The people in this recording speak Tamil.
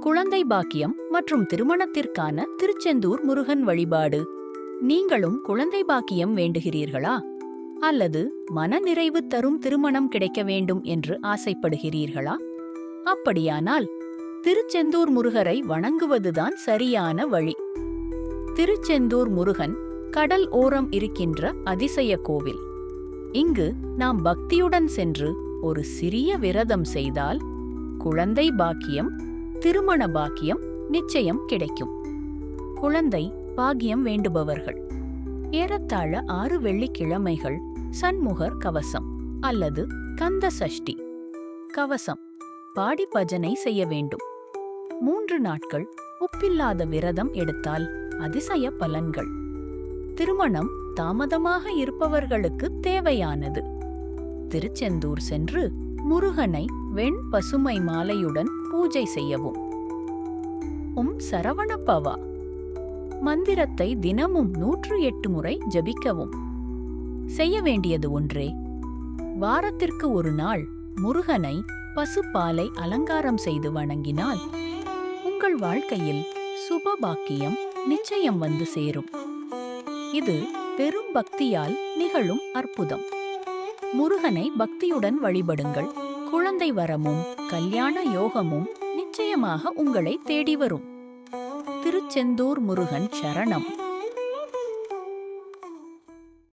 குழந்தை பாக்கியம் மற்றும் திருமணத்திற்கான திருச்செந்தூர் முருகன் வழிபாடு. நீங்களும் குழந்தை பாக்கியம் வேண்டுகிறீர்களா? அல்லது மனநிறைவு தரும் திருமணம் கிடைக்க வேண்டும் என்று ஆசைப்படுகிறீர்களா? அப்படியானால் திருச்செந்தூர் முருகரை வணங்குவதுதான் சரியான வழி. திருச்செந்தூர் முருகன் கடல் ஓரம் இருக்கின்ற அதிசய கோவில். இங்கு நாம் பக்தியுடன் சென்று ஒரு சிறிய விரதம் செய்தால் குழந்தை பாக்கியம் திருமண பாக்கியம் நிச்சயம் கிடைக்கும். குழந்தை பாக்கியம் வேண்டுபவர்கள். ஏறத்தாழ ஆறு வெள்ளிக்கிழமைகள் சண்முகர் கவசம் அல்லது கந்த சஷ்டி. கவசம் பாடி பஜனை செய்ய வேண்டும். மூன்று நாட்கள் உப்பில்லாத விரதம் எடுத்தால் அதிசய பலன்கள். திருமணம் தாமதமாக இருப்பவர்களுக்கு தேவையானது. திருச்செந்தூர் சென்று முருகனை வெண் பசுமை மாலையுடன் பூஜை செய்யவும். உம் சரவணபவா மந்திரத்தை தினமும் நூற்று எட்டு முறை ஜபிக்கவும். செய்ய வேண்டியது ஒன்றே. வாரத்திற்கு ஒரு நாள் முருகனை பசுப்பாலை அலங்காரம் செய்து வணங்கினால் உங்கள் வாழ்க்கையில் சுப பாக்கியம் நிச்சயம் வந்து சேரும். இது பெரும் பக்தியால் நிகழும் அற்புதம். முருகனை பக்தியுடன் வழிபடுங்கள். குழந்தை வரமும் கல்யாண யோகமும் நிச்சயமாக உங்களை தேடி வரும். திருச்செந்தூர் முருகன் சரணம்.